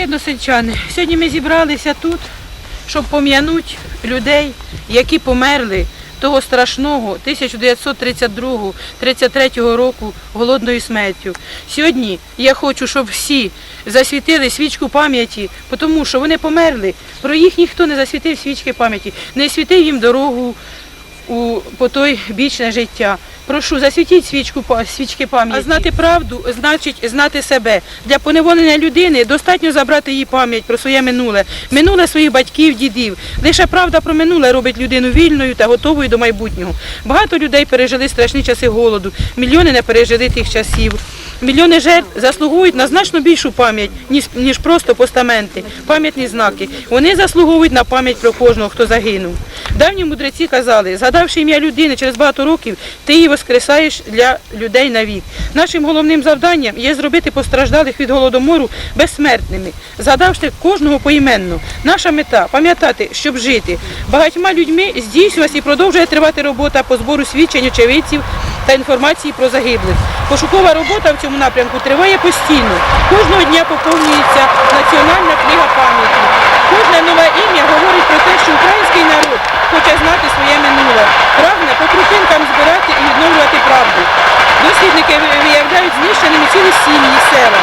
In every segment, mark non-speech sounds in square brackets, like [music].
Дорогі односельчани, сьогодні ми зібралися тут, щоб пом'янути людей, які померли того страшного 1932-33 року голодною смертю. Сьогодні я хочу, щоб всі засвітили свічку пам'яті, тому що вони померли. Про їх ніхто не засвітив свічки пам'яті, не світив їм дорогу у по той бічне життя. Прошу, засвітіть свічку свічки пам'яті. А знати правду значить знати себе. Для поневолення людини достатньо забрати її пам'ять про своє минуле, минуле своїх батьків, дідів. Лише правда про минуле робить людину вільною та готовою до майбутнього. Багато людей пережили страшні часи голоду, мільйони не пережили тих часів. Мільйони жертв заслуговують на значно більшу пам'ять, ніж, ніж просто постаменти, пам'ятні знаки. Вони заслуговують на пам'ять про кожного, хто загинув. Давні мудреці казали, згадавши ім'я людини через багато років, ти її воскресаєш для людей навік. Нашим головним завданням є зробити постраждалих від голодомору безсмертними, згадавши кожного поіменно. Наша мета пам'ятати, щоб жити. Багатьма людьми здійснювалася і продовжує тривати робота по збору свідчень очевидців та інформації про загиблих. Пошукова робота в цьому напрямку триває постійно. Кожного дня поповнюється національна книга пам'яті. Кожне нове ім'я говорить про те, що український народ хоче знати своє минуле, прагне по крупинкам збирати і відновлювати правду. Дослідники виявляють знищеними цілі сім'ї, села.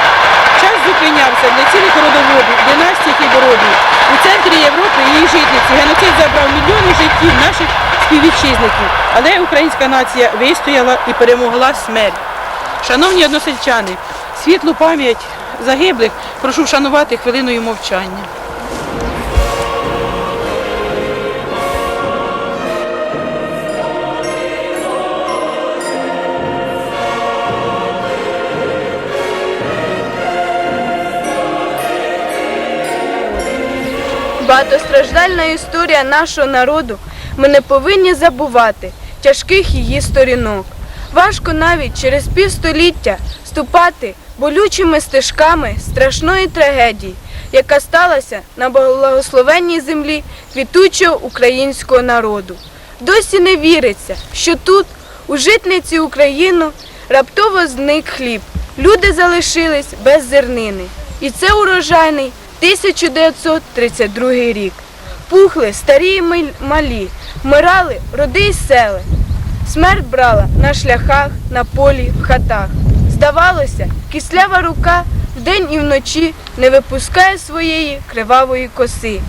Час зупинявся для цілих родоводів, династій і бородів. У центрі Європи її житниці геноцид забрав мільйони життів наших співвітчизників. Але українська нація вистояла і перемогла смерть. Шановні односельчани, світлу пам'ять загиблих прошу вшанувати хвилиною мовчання. Багатостраждальна історія нашого народу. Ми не повинні забувати тяжких її сторінок. Важко навіть через півстоліття ступати болючими стежками страшної трагедії, яка сталася на благословенній землі квітучого українського народу. Досі не віриться, що тут, у житниці Україну, раптово зник хліб. Люди залишились без зернини. І це урожайний 1932 рік. Пухли старі і малі, вмирали роди й сели. Смерть брала на шляхах, на полі, в хатах. Здавалося, кислява рука вдень і вночі не випускає своєї кривавої коси.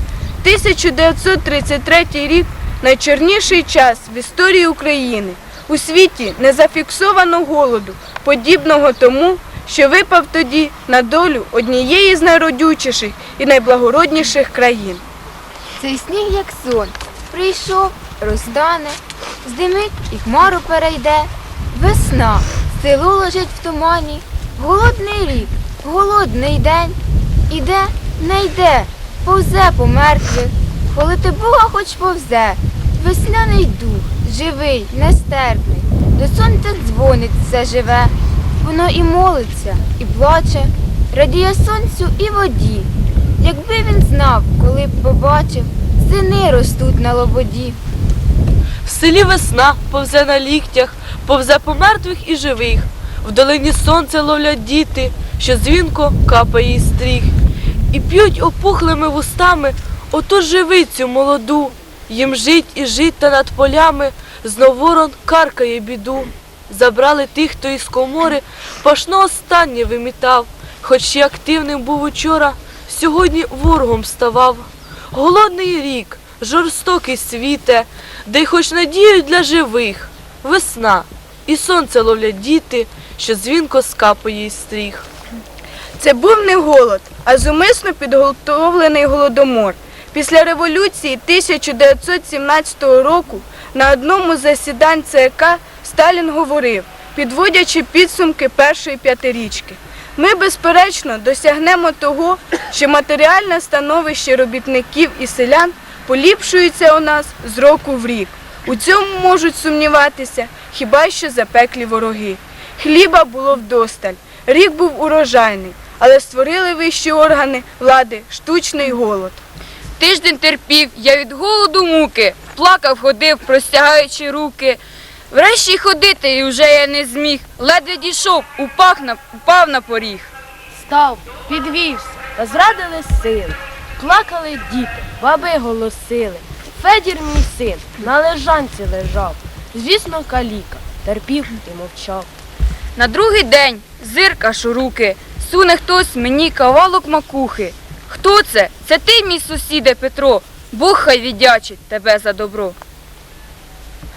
1933 рік найчорніший час в історії України. У світі не зафіксовано голоду, подібного тому, що випав тоді на долю однієї з найродючіших і найблагородніших країн. Цей сніг, як сон, прийшов, розтане, здимить і хмару перейде. Весна, село лежить в тумані, голодний рік, голодний день. Іде, не йде, повзе по мертвих, полити Бога хоч повзе. Весняний дух, живий, нестерпний, до сонця дзвонить все живе. Воно і молиться, і плаче, радіє сонцю і воді. Якби він знав, коли б побачив, сини ростуть на лободі. В селі весна повзе на ліктях, повзе по мертвих і живих. В долині сонце ловлять діти, що дзвінко капає із стріх. І п'ють опухлими вустами оту живицю молоду. Їм жить і жить та над полями знов ворон каркає біду. Забрали тих, хто із комори пашно останнє вимітав. Хоч ще активним був учора, сьогодні ворогом ставав. Голодний рік, жорстокий світе, де й хоч надію для живих. Весна, і сонце ловлять діти, що дзвінко скапає із стріх. Це був не голод, а зумисно підготовлений голодомор. Після революції 1917 року на одному засідань ЦК Сталін говорив, підводячи підсумки першої п'ятирічки. Ми, безперечно, досягнемо того, що матеріальне становище робітників і селян поліпшується у нас з року в рік. У цьому можуть сумніватися хіба що запеклі вороги. Хліба було вдосталь, рік був урожайний, але створили вищі органи влади штучний голод. Тиждень терпів, я від голоду муки, плакав, ходив, простягаючи руки. Врешті ходити і вже я не зміг. Ледве дійшов, упав на, упав на поріг. Став, підвівся, та зрадили сили. Плакали діти, баби голосили. Федір мій син на лежанці лежав. Звісно, каліка, терпів і мовчав. На другий день зирка шуруки, суне хтось мені кавалок макухи. Хто це? Це ти, мій сусіде Петро. Бог хай віддячить тебе за добро.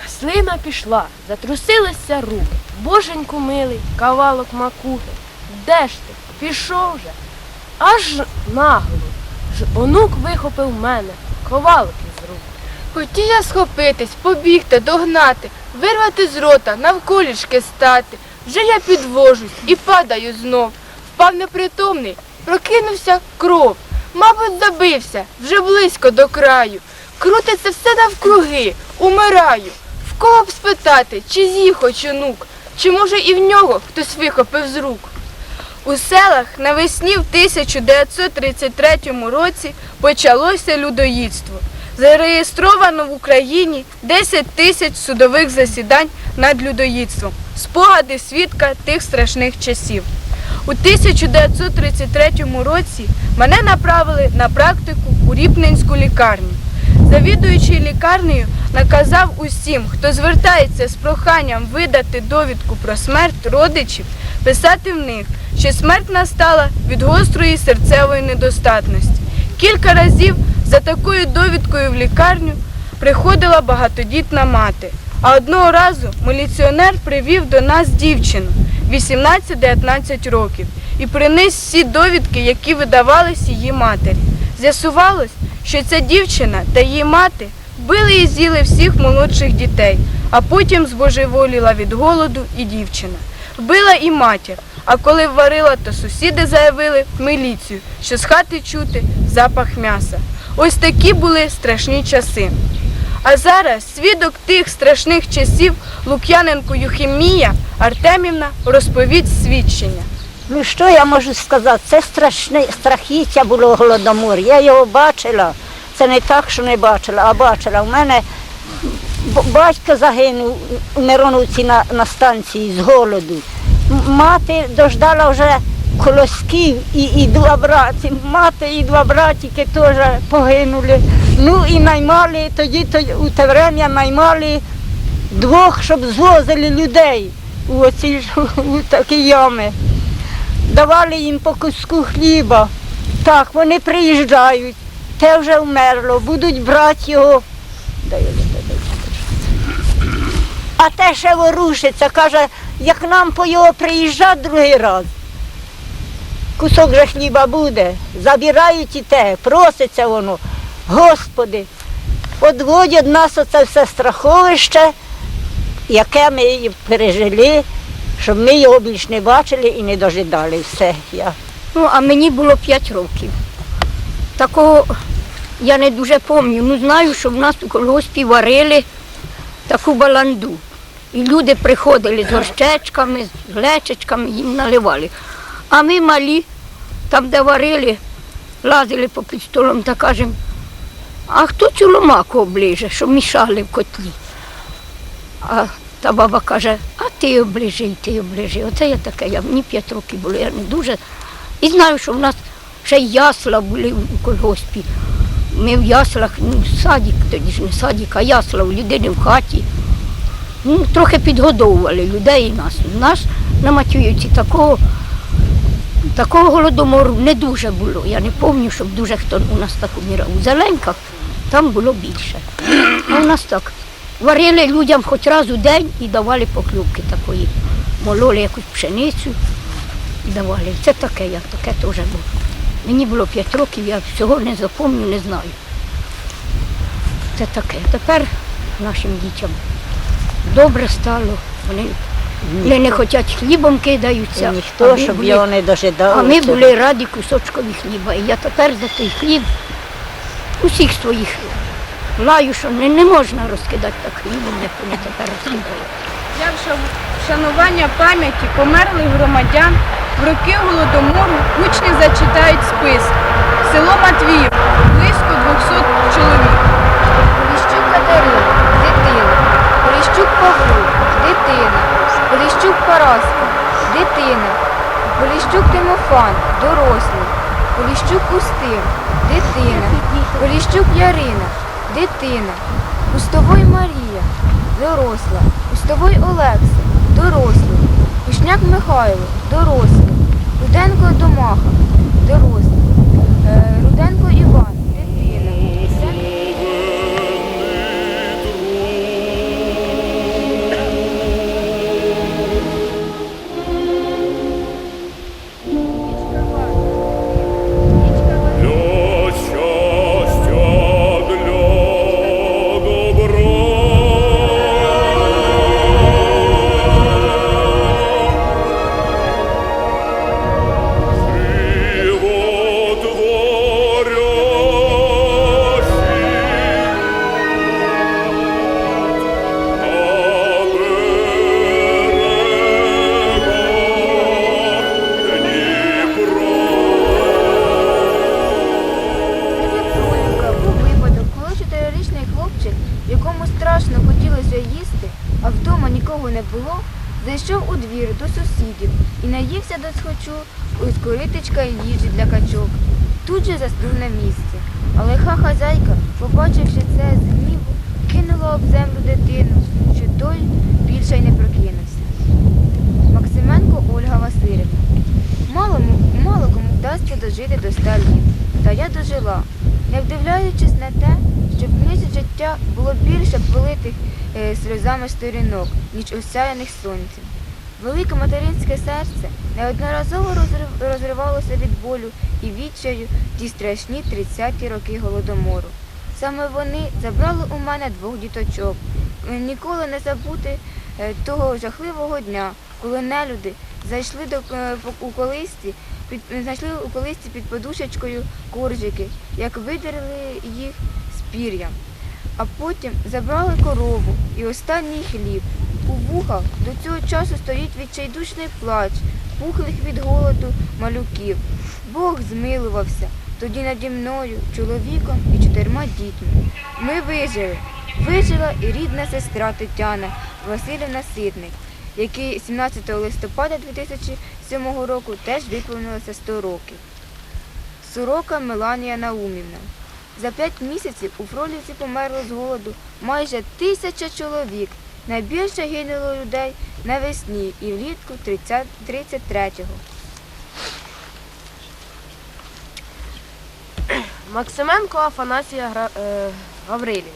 Слина пішла, затрусилися руки. Боженьку милий, кавалок макухи. Де ж ти? Пішов же. Аж нагло. Ж онук вихопив мене, ковалок із рук. Хотів я схопитись, побігти, догнати, вирвати з рота, навколішки стати. Вже я підвожусь і падаю знов. Впав непритомний, прокинувся кров. Мабуть, забився, вже близько до краю. Крутиться все навкруги, умираю. Кого б спитати, чи з'їв хоч онук, чи може і в нього хтось вихопив з рук. У селах навесні в 1933 році почалося людоїдство. Зареєстровано в Україні 10 тисяч судових засідань над людоїдством, спогади свідка тих страшних часів. У 1933 році мене направили на практику у Ріпненську лікарню. Завідуючий лікарнею наказав усім, хто звертається з проханням видати довідку про смерть родичів, писати в них, що смерть настала від гострої серцевої недостатності. Кілька разів за такою довідкою в лікарню приходила багатодітна мати. А одного разу міліціонер привів до нас дівчину 18-19 років і приніс всі довідки, які видавались її матері. З'ясувалось, що ця дівчина та її мати били і з'їли всіх молодших дітей, а потім збожеволіла від голоду і дівчина. Вбила і матір, а коли варила, то сусіди заявили в міліцію, що з хати чути запах м'яса. Ось такі були страшні часи. А зараз свідок тих страшних часів Лук'яненко Юхімія Артемівна розповість свідчення. Ну що я можу сказати? Це страшне страхіття було голодомор. Я його бачила. Це не так, що не бачила, а бачила. У мене батько загинув у Мироновці на, на станції з голоду. Мати дождала вже колосків і, і два браті. Мати і два братики теж погинули. Ну і наймали, тоді то, у те время наймали двох, щоб звозили людей у оці [laughs] у такі ями давали їм по куску хліба. Так, вони приїжджають, те вже вмерло, будуть брати його. А те ще ворушиться, каже, як нам по його приїжджати другий раз. Кусок же хліба буде, забирають і те, проситься воно. Господи, одводять нас оце все страховище, яке ми пережили, щоб ми його більш не бачили і не дожидали. Все. Я. Ну, а мені було 5 років. Такого я не дуже пам'ятаю. Ну, знаю, що в нас у колгоспі варили таку баланду. І люди приходили з горщечками, з глечечками, їм наливали. А ми малі, там, де варили, лазили по під столом та кажемо, а хто цю ломаку оближе, що мішали в котлі? А та баба каже, а ти оближи, ти оближи. Оце я таке, я, мені 5 років було, я не дуже. І знаю, що в нас ще ясла були у колгоспі. Ми в яслах, ну, садик, тоді ж не садик, а ясла у людини в хаті. Ну, трохи підгодовували людей і нас. Нас на Матюївці такого, такого голодомору не дуже було. Я не пам'ятаю, щоб дуже хто у нас так умирав. У Зеленках там було більше. А у нас так. Варили людям хоч раз у день і давали поклюбки такої. Мололи якусь пшеницю і давали. Це таке, як таке теж було. Мені було 5 років, я всього не запомню, не знаю. Це таке. Тепер нашим дітям добре стало. Вони, вони не хочуть хлібом кидаються. І ніхто, ми щоб були- його не дожидав. а ми були раді кусочкові хліба. І я тепер за той хліб усіх своїх лаю, що не, не можна розкидати так хлібом, як вони тепер розкидають. Як вшанування пам'яті померлих громадян в роки голодомору учні зачитають спис. Село Матвіїв близько 200 чоловік. Поліщук Катерина, дитина. Поліщук Павло, дитина. Поліщук Параска, дитина. Поліщук Тимофан, дорослий. Поліщук Устим, дитина, Поліщук Ярина, дитина, Устовой Марія, доросла, Устовой Олекса, дорослий, Пішняк Михайло, дорослий, Руденко Домаха, дорослий, не було, зайшов у двір до сусідів і наївся до схочу із коритичка і їжі для качок. Тут же заснув на місці. Але ха хазяйка, побачивши це з гніву, кинула об землю дитину, що той більше й не прокинувся. Максименко Ольга Васильівна. Мало, мало кому вдасться дожити до ста літ. Та я дожила, не вдивляючись на те, що в життя було більше пролитих е, сльозами сторінок, ніж осяяних сонцем. Велике материнське серце неодноразово розривалося від болю і відчаю ті страшні 30-ті роки голодомору. Саме вони забрали у мене двох діточок. Ніколи не забути е, того жахливого дня, коли нелюди зайшли до е, у колисці, під, знайшли у колисці під подушечкою коржики, як видерли їх пір'ям. А потім забрали корову і останній хліб. У вухах до цього часу стоїть відчайдушний плач, пухлих від голоду малюків. Бог змилувався тоді наді мною, чоловіком і чотирма дітьми. Ми вижили. Вижила і рідна сестра Тетяна Васильівна Ситник, який 17 листопада 2007 року теж виповнилося 100 років. Сорока Меланія Наумівна. За п'ять місяців у Фролівці померло з голоду майже тисяча чоловік. Найбільше гинуло людей навесні і влітку 30 33-го. Максименко Афанасія е... Гаврилівна.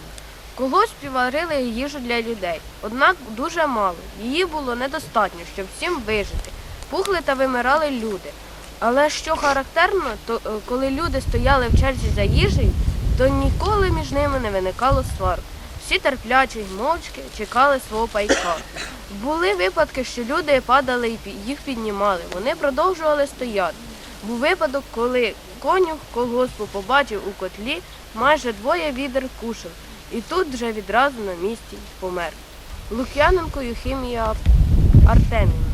Колгоспі варили їжу для людей, однак дуже мало. Її було недостатньо, щоб всім вижити. Пухли та вимирали люди. Але що характерно, то е, коли люди стояли в черзі за їжею, то ніколи між ними не виникало сварок. Всі терпляче й мовчки чекали свого пайка. Були випадки, що люди падали і їх піднімали. Вони продовжували стояти. Був випадок, коли конюх колгоспу побачив у котлі майже двоє відер кушав, і тут вже відразу на місці помер. Лук'яненко Юхимія Артемівна.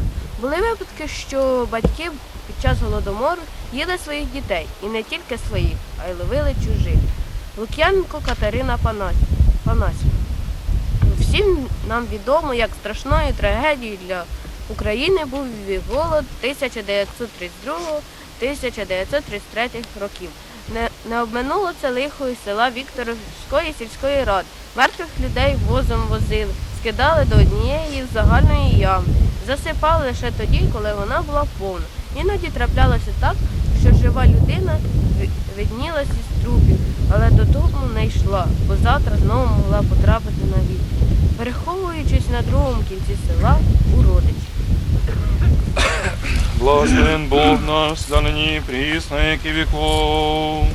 Були випадки, що батьки під час голодомору їли своїх дітей, і не тільки своїх, а й ловили чужих. Лук'яненко Катерина Панасі- Панасівна. Всім нам відомо, як страшною трагедією для України був голод 1932-1933 років. Не, не обминуло це лихо села Вікторівської сільської ради. Мертвих людей возом возили, скидали до однієї загальної ями, засипали лише тоді, коли вона була повна. Іноді траплялося так, що жива людина ви- виднілась із трупів, але додому не йшла, бо завтра знову могла потрапити на вік, переховуючись на другому кінці села у родичів. [coughs] Благословен Бог наш, за ныне и присно, и веки веков.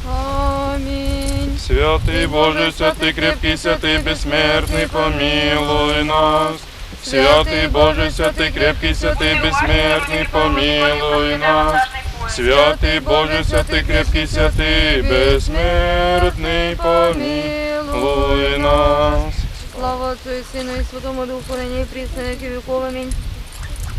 Амінь. Святый Боже, святый крепкий, святый бессмертный, помилуй нас. Святый Боже, святый крепкий, святый бессмертный, помилуй нас. Святый Боже, святый крепкий, святый бессмертный, помилуй нас. Слава Отцу и Сыну и Святому Духу, ныне и присно, и веки веков. Аминь.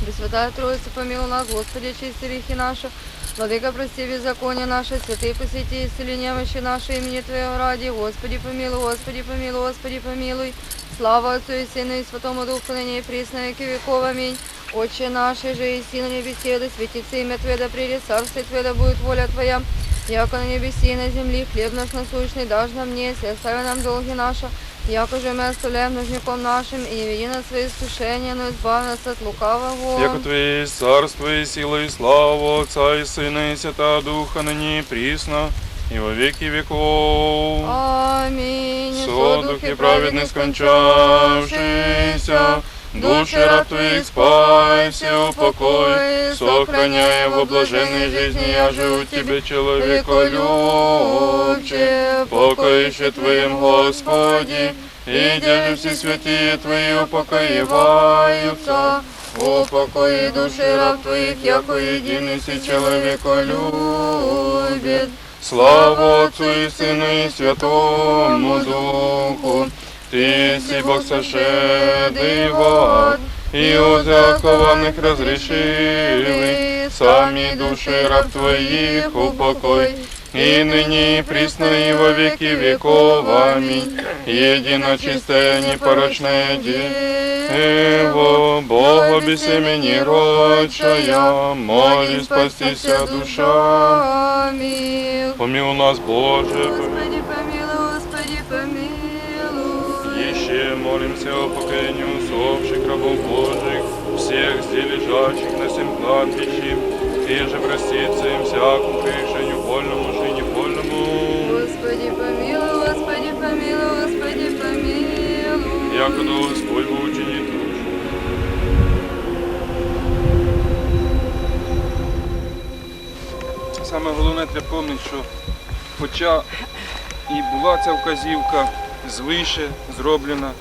Пресвятая Троица, помилуй нас, Господи, очисти грехи наши. Владыка, прости беззаконие наше, святые посвяти, исцели немощи наши, имени Твоего ради. Господи, помилуй, Господи, помилуй, Господи, помилуй. Слава Отцу и Сыну и Святому Духу, ныне и присно, и веки веков. Аминь. Отче наш, же и на небесе, да светится имя Твое, да придет царствие Твое, да будет воля Твоя, яко на небеси и на земле, хлеб наш насущный дашь нам мне, и остави нам долги наши, яко же мы оставляем нужником нашим, и не веди нас в свои искушения, но избави нас от лукавого. Яко Твое есть царство и сила и слава Отца и Сына и Святого Духа, ныне и присно, и во веки веков. Аминь. Содухи праведны скончавшиеся, Души раб Твоих спайся, упокой, сохраняя во блаженной жизни, я живу Тебе, человеколюбче, покоище Твоим, Господи, и держи все святые Твои упокоиваются, упокои души раб Твоих, яко единый си человеколюбит. Слава Отцу и Сыну и Святому Духу, Ты си Бог сошедший в ад, и у закованных разрешили, сами души раб Твоих упокой, и ныне и присно и во веки веков. Аминь. Едино чистая непорочная Дева, Бога без имени родшая, моли спастися душа. Аминь. Помилуй нас, Боже, Господи, помилуй, Господи, помилуй. Еще молимся о покаянии усопших рабов Божьих, всех здесь лежащих на сем кладбище, и же простится им всякому прегрешению вольному и помилуй. Якода Господь Бог учинит душу. Саме головне треба пам'ятати, що хоча і була ця вказівка звише зроблена,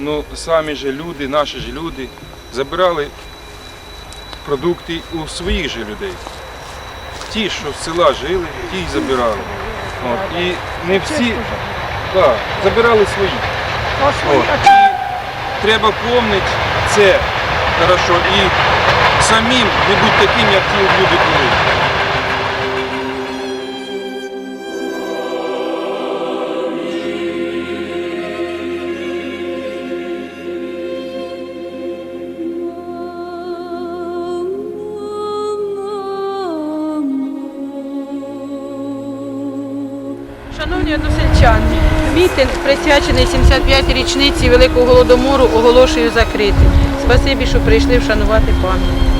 але самі ж люди, наші ж люди, забирали продукти у своїх же людей. Ті, що з села жили, ті й забирали. От. І не всі да, забирали свої. От. Треба пам'ятати це хорошо і самим не бути таким, як ті люди були. Присвячений 75-й річниці Великого Голодомору, оголошую закритим. Спасибі, що прийшли вшанувати пам'ять.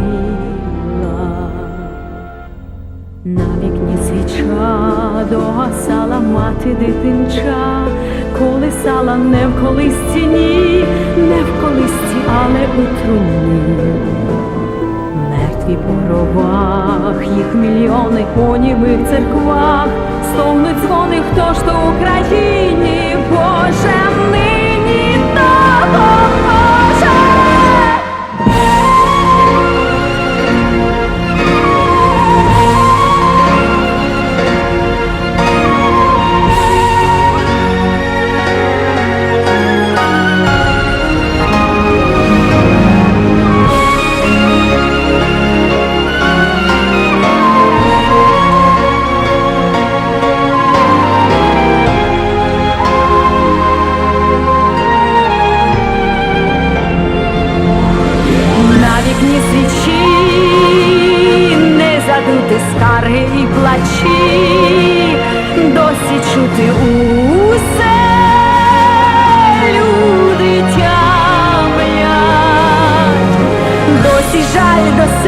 Догасала мати дитинча, колисала не в колисці, ні, не в колисці, але у труні. Мертві порова храмах їх мільйони у німих церквах, стогнуть дзвони, хто ж то в Україні, Боже, нині допоможе.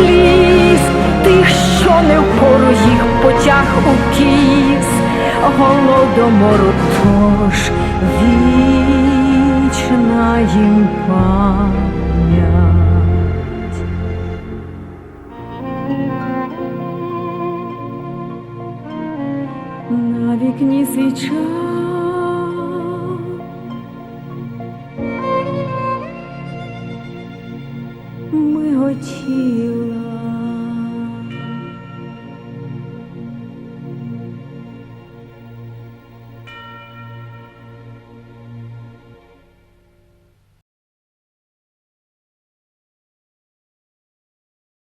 Сліз тих, що не впору їх потяг у кіс, голодомору тож вічна їм пам'ять. На вікні свіча. Ми хотіла